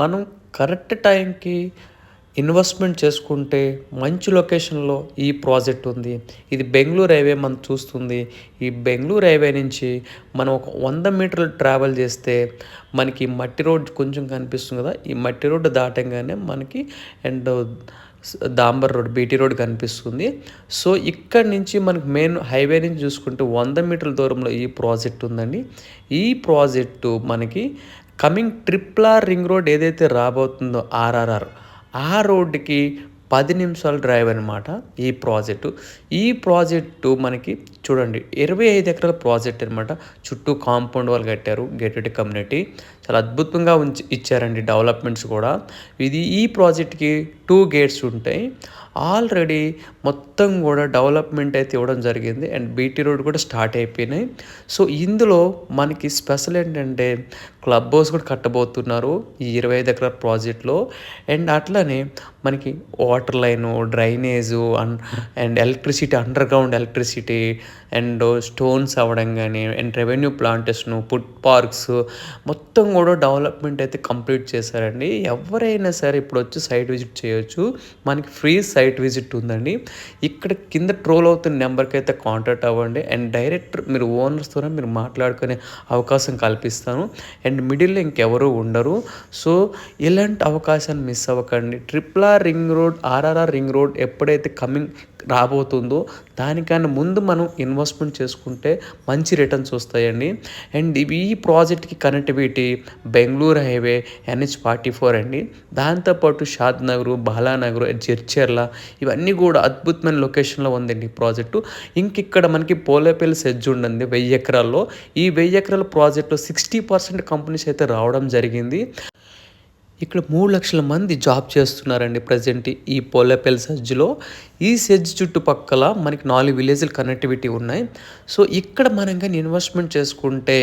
మనం కరెక్ట్ టైంకి ఇన్వెస్ట్మెంట్ చేసుకుంటే మంచి లొకేషన్లో ఈ ప్రాజెక్ట్ ఉంది. ఇది బెంగళూరు హైవే మనం చూస్తుంది. ఈ బెంగళూరు హైవే నుంచి మనం ఒక వంద మీటర్లు ట్రావెల్ చేస్తే మనకి మట్టి రోడ్ కొంచెం కనిపిస్తుంది కదా ఈ మట్టి రోడ్డు దాటంగానే మనకి అండ్ దాంబర్ రోడ్ బీటీ రోడ్ కనిపిస్తుంది. సో ఇక్కడ నుంచి మనకి మెయిన్ హైవే నుంచి చూసుకుంటే వంద మీటర్ల దూరంలో ఈ ప్రాజెక్ట్ ఉందండి. ఈ ప్రాజెక్టు మనకి కమింగ్ ట్రిప్లార్ రింగ్ రోడ్ ఏదైతే రాబోతుందో ఆర్ఆర్ఆర్ ఆ రోడ్డుకి పది నిమిషాల డ్రైవ్ అనమాట ఈ ప్రాజెక్టు. ఈ ప్రాజెక్టు మనకి చూడండి ఇరవై ఐదు ఎకరాల ప్రాజెక్ట్ అనమాట చుట్టూ కాంపౌండ్ వాళ్ళు కట్టారు గేటెడ్ కమ్యూనిటీ చాలా అద్భుతంగా ఉంచి ఇచ్చారండి డెవలప్మెంట్స్ కూడా. ఇది ఈ ప్రాజెక్ట్కి టూ గేట్స్ ఉంటాయి. ఆల్రెడీ మొత్తం కూడా డెవలప్మెంట్ అయితే ఇవ్వడం జరిగింది అండ్ బీటీ రోడ్ కూడా స్టార్ట్ అయిపోయినాయి. సో ఇందులో మనకి స్పెషల్ ఏంటంటే క్లబ్ హౌస్ కూడా కట్టబోతున్నారు ఈ ఇరవై ఐదు ఎకరాల ప్రాజెక్ట్లో. అండ్ అట్లనే మనకి water line drainage and electricity underground electricity and stones అవ్వడం కానీ and revenue plantation food parks మొత్తం కూడా డెవలప్మెంట్ అయితే కంప్లీట్ చేశారండి. ఎవరైనా సరే ఇప్పుడు వచ్చి సైట్ విజిట్ చేయొచ్చు. మనకి ఫ్రీ సైట్ విజిట్ ఉందండి. ఇక్కడ కింద ట్రోల్ అవుతున్న నెంబర్కి అయితే కాంటాక్ట్ అవ్వండి. అండ్ డైరెక్ట్ మీరు ఓనర్స్తోనే మీరు మాట్లాడుకునే అవకాశం కల్పిస్తాను. అండ్ మిడిల్లో ఇంకెవరూ ఉండరు. సో ఇలాంటి అవకాశాన్ని మిస్ అవ్వకండి. ట్రిప్లా R ring road RRR ring road ఎప్పుడైతే కమింగ్ రాబోతుందో దానికన్నా ముందు మనం ఇన్వెస్ట్మెంట్ చేసుకుంటే మంచి రిటర్న్స్ వస్తాయండి. అండ్ ఇవి ఈ ప్రాజెక్ట్కి connectivity Bengaluru highway NH forty four అండి. దాంతోపాటు షాద్ నగరు బాలానగర్ జడ్చర్ల ఇవన్నీ కూడా అద్భుతమైన లొకేషన్లో ఉందండి ఈ ప్రాజెక్టు. ఇంక ఇక్కడ మనకి పోలేపల్లి సెజ్ ఉండండి వెయ్యి ఎకరాల్లో. ఈ వెయ్యి ఎకరాల ప్రాజెక్టులో సిక్స్టీ పర్సెంట్ కంపెనీస్ అయితే రావడం జరిగింది. ఇక్కడ మూడు లక్షల మంది జాబ్ చేస్తున్నారండి ప్రజెంట్ ఈ పోలేపల్లి సెజ్లో ఈ సెజ్ చుట్టుపక్కల మనకి నాలుగు విలేజ్లు కనెక్టివిటీ ఉన్నాయి. సో ఇక్కడ మనం కానీ ఇన్వెస్ట్మెంట్ చేసుకుంటే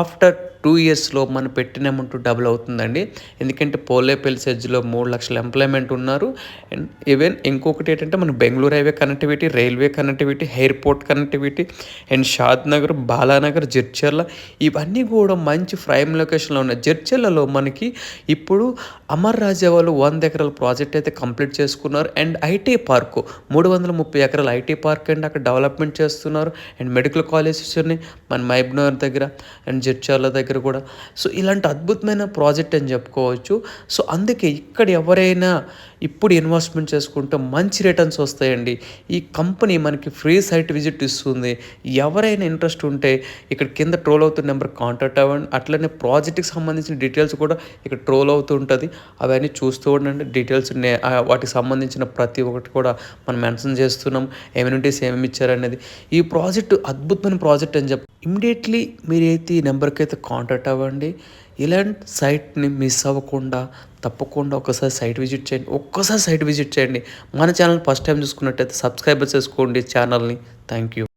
ఆఫ్టర్ టూ ఇయర్స్లో మనం పెట్టిన అమౌంట్ డబుల్ అవుతుందండి. ఎందుకంటే పోలేపల్లి సెజ్లో మూడు లక్షల ఎంప్లాయ్మెంట్ ఉన్నారు. అండ్ ఈవెన్ ఇంకొకటి ఏంటంటే మన Bengaluru highway connectivity railway connectivity airport connectivity and Shadnagar Balanagar Jadcherla ఇవన్నీ కూడా మంచి ప్రైమ్ లొకేషన్లో ఉన్నాయి. జడ్చర్లలో మనకి ఇప్పుడు అమర్ రాజా వాళ్ళు వంద ఎకరాల ప్రాజెక్ట్ అయితే కంప్లీట్ చేసుకున్నారు. అండ్ ఐటీ పార్కు మూడు వందల ముప్పై ఎకరాల ఐటీ పార్క్ అండ్ అక్కడ డెవలప్మెంట్ చేస్తున్నారు. అండ్ మెడికల్ కాలేజెస్ ఉన్నాయి మన మైబ్నగర్ దగ్గర అండ్ జడ్చర్ల దగ్గర. దగ్గర కూడా. సో ఇలాంటి అద్భుతమైన ప్రాజెక్ట్ అని చెప్పుకోవచ్చు. సో అందుకే ఇక్కడ ఎవరైనా ఇప్పుడు ఇన్వెస్ట్మెంట్ చేసుకుంటే మంచి రిటర్న్స్ వస్తాయండి. ఈ కంపెనీ మనకి ఫ్రీ సైట్ విజిట్ ఇస్తుంది. ఎవరైనా ఇంట్రెస్ట్ ఉంటే ఇక్కడ కింద ట్రోల్ అవుతున్న నెంబర్ కాంటాక్ట్ అవ్వండి. అట్లనే ప్రాజెక్ట్కి సంబంధించిన డీటెయిల్స్ కూడా ఇక్కడ ట్రోల్ అవుతూ ఉంటుంది. అవన్నీ చూస్తూ ఉండండి. డీటెయిల్స్ వాటికి సంబంధించిన ప్రతి ఒక్కటి కూడా మనం మెన్షన్ చేస్తున్నాం. ఎమ్యూనిటీస్ ఏమేమి ఇచ్చారనేది. ఈ ప్రాజెక్ట్ అద్భుతమైన ప్రాజెక్ట్ అని చెప్పి ఇమ్మీడియట్లీ మీరైతే ఈ నెంబర్కి అయితే కాంటాక్ట్ అవ్వండి. ఇలాంటి సైట్ని మిస్ అవ్వకుండా తప్పకుండా ఒకసారి సైట్ విజిట్ చేయండి. ఒక్కసారి సైట్ విజిట్ చేయండి. మన ఛానల్ ఫస్ట్ టైం చూసుకున్నట్టయితే సబ్స్క్రైబర్ చేసుకోండి ఛానల్ని. Thank you.